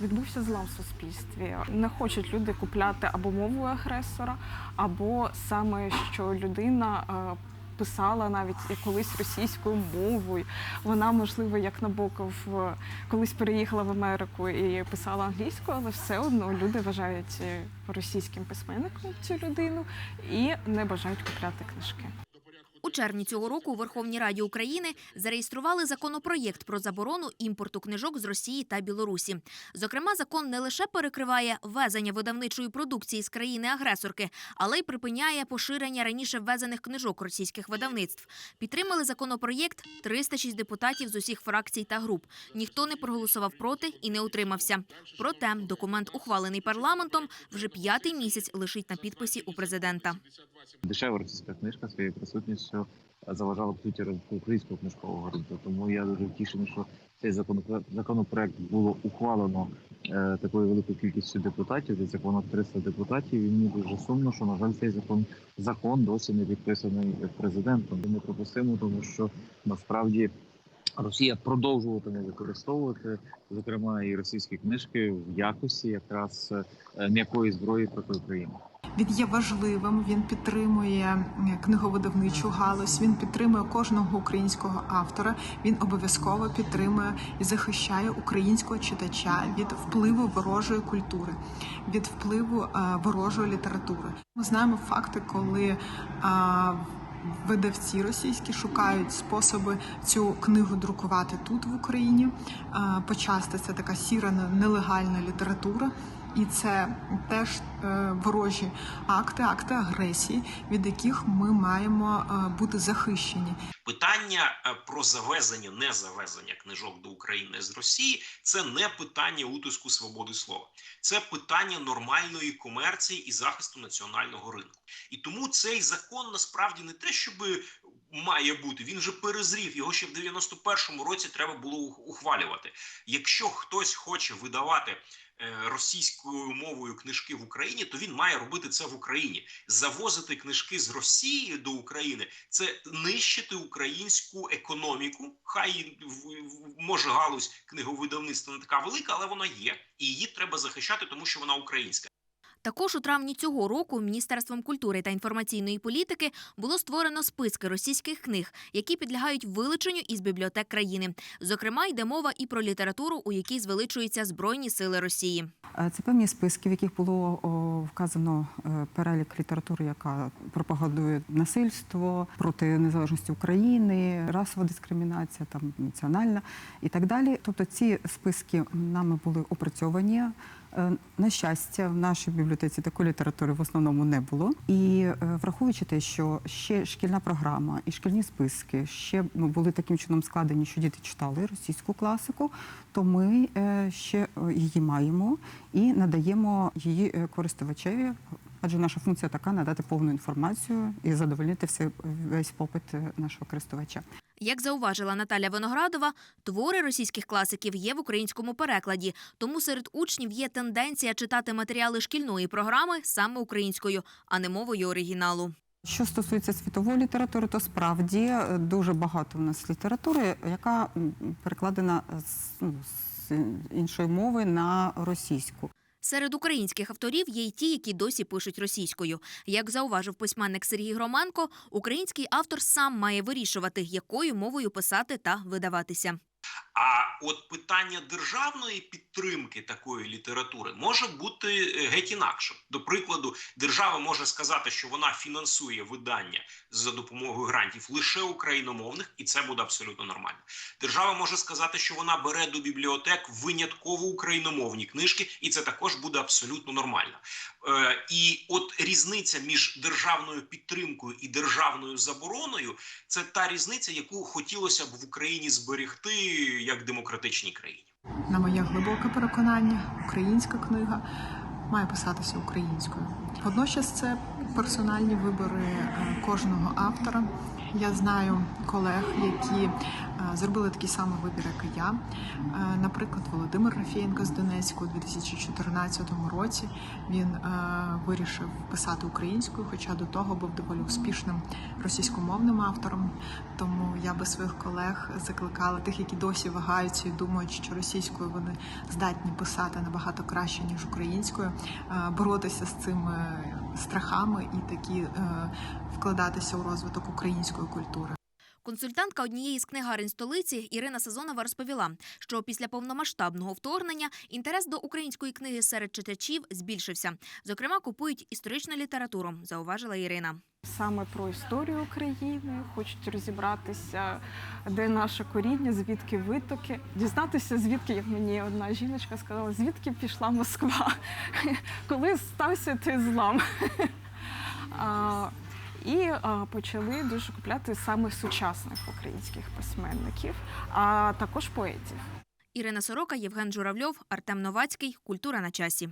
відбувся злам в суспільстві. Не хочуть люди купляти або мову агресора, або саме що людина. е, Писала навіть колись російською мовою. Вона, можливо, як Набоков колись переїхала в Америку і писала англійською, але все одно люди вважають е, російським письменником цю людину і не бажають купляти книжки. У червні цього року у Верховній Раді України зареєстрували законопроєкт про заборону імпорту книжок з Росії та Білорусі. Зокрема, закон не лише перекриває ввезення видавничої продукції з країни-агресорки, але й припиняє поширення раніше ввезених книжок російських видавництв. Підтримали законопроєкт 306 депутатів з усіх фракцій та груп. Ніхто не проголосував проти і не утримався. Проте документ, ухвалений парламентом, вже п'ятий місяць лишить на підписі у президента. Дешева російська книжка своєю присутністю заважала по суті розвитку українського книжкового ринку. Тому я дуже втішений, що цей законопроект, було ухвалено е, такою великою кількістю депутатів. Десь понад 300 депутатів. І мені дуже сумно, що на жаль, цей закон закон досі не підписаний президентом. Це неприпустимо, тому що насправді. Росія продовжуватиме використовувати, зокрема, і російські книжки в якості якраз е, м'якої зброї проти України. Він є важливим. Він підтримує книговидавничу галузь. Він підтримує кожного українського автора. Він обов'язково підтримує і захищає українського читача від впливу ворожої культури, від впливу е, ворожої літератури. Ми знаємо факти, коли Видавці російські шукають способи цю книгу друкувати тут в Україні. Почасти це така сіра нелегальна література, і це теж е, ворожі акти, акти агресії, від яких ми маємо е, бути захищені. Питання е, про завезення, не завезення книжок до України з Росії це не питання утиску свободи слова, це питання нормальної комерції і захисту національного ринку. І тому цей закон насправді не те, щоб має бути, він вже перезрів. Його ще в 91-му році треба було ухвалювати. Якщо хтось хоче видавати російською мовою книжки в Україні, то він має робити це в Україні. Завозити книжки з Росії до України це нищити українську економіку. Хай може галузь книговидавництва не така велика, але вона є, і її треба захищати, тому що вона українська. Також у травні цього року Міністерством культури та інформаційної політики було створено списки російських книг, які підлягають вилученню із бібліотек країни. Зокрема, йде мова і про літературу, у якій звеличуються збройні сили Росії. Це певні списки, в яких було вказано е, перелік літератури, яка пропагандує насильство проти незалежності України, расова дискримінація, там національна і так далі. Тобто ці списки нами були опрацьовані. Е, На щастя, в нашій бібліотеці такої літератури в основному не було. І е, враховуючи те, що ще шкільна програма і шкільні списки ще ну, були таким чином складені, що діти читали російську класику, то ми е, ще її маємо і надаємо її користувачеві. Адже наша функція така надати повну інформацію і задовольнити все, весь попит нашого користувача. Як зауважила Наталя Виноградова, твори російських класиків є в українському перекладі, тому серед учнів є тенденція читати матеріали шкільної програми саме українською, а не мовою оригіналу. Що стосується світової літератури, то справді е, дуже багато в нас літератури, яка перекладена ну, з іншої мови на російську. Серед українських авторів є й ті, які досі пишуть російською. Як зауважив письменник Сергій Громенко, український автор сам має вирішувати, якою мовою писати та видаватися. А от питання державної підтримки такої літератури може бути е, геть інакшим. До прикладу, держава може сказати, що вона фінансує видання за допомогою грантів лише україномовних, і це буде абсолютно нормально. Держава може сказати, що вона бере до бібліотек винятково україномовні книжки, і це також буде абсолютно нормально. Е, і от різниця між державною підтримкою і державною забороною це та різниця, яку хотілося б в Україні зберегти як демократичній країні. На моє глибоке переконання, українська книга має писатися українською. Водночас це персональні вибори е, кожного автора, Я знаю колег, які е, зробили такий самий вибір, як і я. Е, Наприклад, Володимир Рафієнко з Донецьку у 2014 році він е, вирішив писати українською, хоча до того був доволі успішним російськомовним автором. Тому я би своїх колег закликала тих, які досі вагаються і думають, що російською вони здатні писати набагато краще ніж українською, боротися з цими страхами і такі е, вкладатися у розвиток української культури. Консультантка однієї з книгарень столиці Ірина Сазонова розповіла, що після повномасштабного вторгнення інтерес до української книги серед читачів збільшився. Зокрема, купують історичну літературу, зауважила Ірина. Саме про історію України, хочуть розібратися, де наше коріння, звідки витоки, дізнатися, звідки, як мені одна жіночка сказала, звідки пішла Москва, коли стався той злам. І а, почали дуже купляти саме сучасних українських письменників, а також поетів. Ірина Сорока, Євген Журавльов, Артем Новацький. Культура на часі.